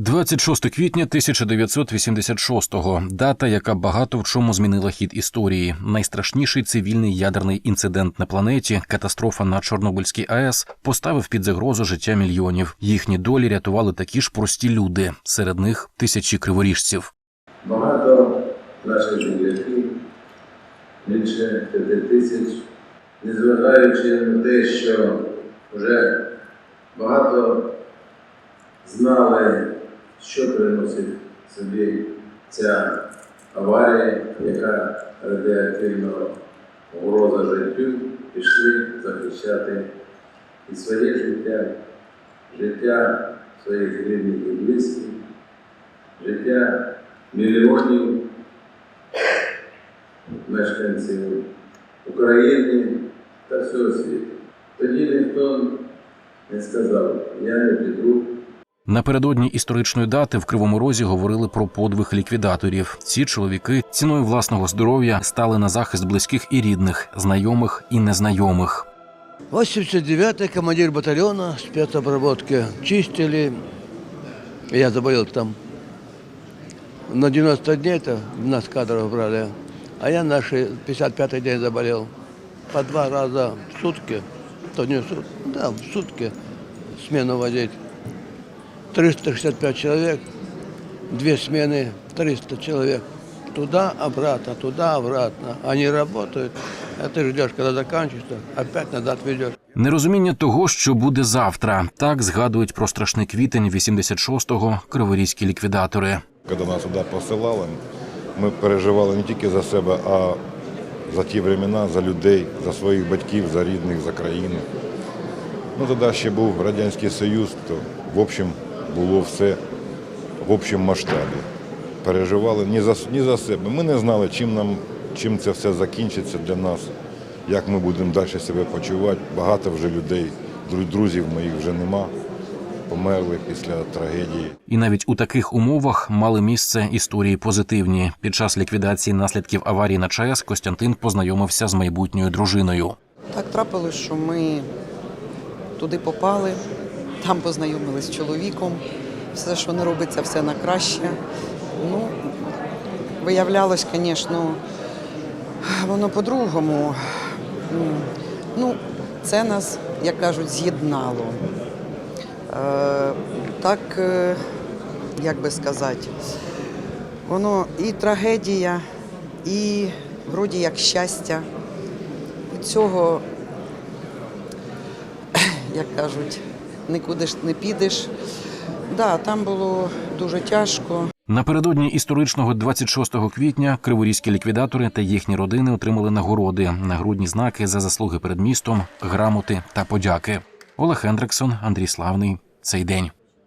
26 квітня 1986-го – дата, яка багато в чому змінила хід історії. Найстрашніший цивільний ядерний інцидент на планеті, катастрофа на Чорнобильській АЕС, поставив під загрозу життя мільйонів. Їхні долі рятували такі ж прості люди, серед них тисячі криворіжців. Багато наших земляків, більше п'яти тисяч, незважаючи на те, що вже багато знали, що приносить собі ця аварія, яка радіоактивна угроза життю, пішли захищати і своє життя, життя своїх рідних і близьких, життя мільйонів мешканців України та всього світу. Тоді ніхто не сказав, я не піду Напередодні історичної дати в Кривому Розі говорили про подвиг ліквідаторів. Ці чоловіки ціною власного здоров'я стали на захист близьких і рідних, знайомих і незнайомих. 89-й командир батальона спецобработки. Чистили. Я заболел там. На 90 дней это нас кадров брали. А я на ши- 55-й день заболел. По два раза в сутки. То не в сутки, да, в сутки смену водить. 365 человек, две смены, 300 человек. Туда-обратно, туда-обратно. Они работают, а ты ждешь, когда заканчивается, опять назад ведешь. Нерозуміння того, що буде завтра, так згадують про страшний квітень 86-го криворізькі ліквідатори. Коли нас сюди посилали, ми переживали не тільки за себе, а за ті времена, за людей, за своїх батьків, за рідних, за країну. Ну, тоді ще був Радянський Союз, то в общем було все в общем масштабі. Переживали ні за, ні за себе. Ми не знали, чим, нам, чим це все закінчиться для нас, як ми будемо далі себе почувати. Багато вже людей, друзів моїх вже нема, померли після трагедії. І навіть у таких умовах мали місце історії позитивні. Під час ліквідації наслідків аварії на ЧАЕС Костянтин познайомився з майбутньою дружиною. Так трапилось, що ми туди попали, там познайомились з чоловіком. Все, що не робиться, все на краще. Ну, виявлялось, звісно, воно по-другому. Ну, це нас, як кажуть, з'єднало. Е, так, е, як би сказати, воно і трагедія, і вроді як щастя. Цього як кажуть, нікуди ж не підеш. Да, там було дуже тяжко. Напередодні історичного 26 квітня криворізькі ліквідатори та їхні родини отримали нагороди, нагрудні знаки за заслуги перед містом, грамоти та подяки. Олег Хендриксон, Андрій Славний. Цей день.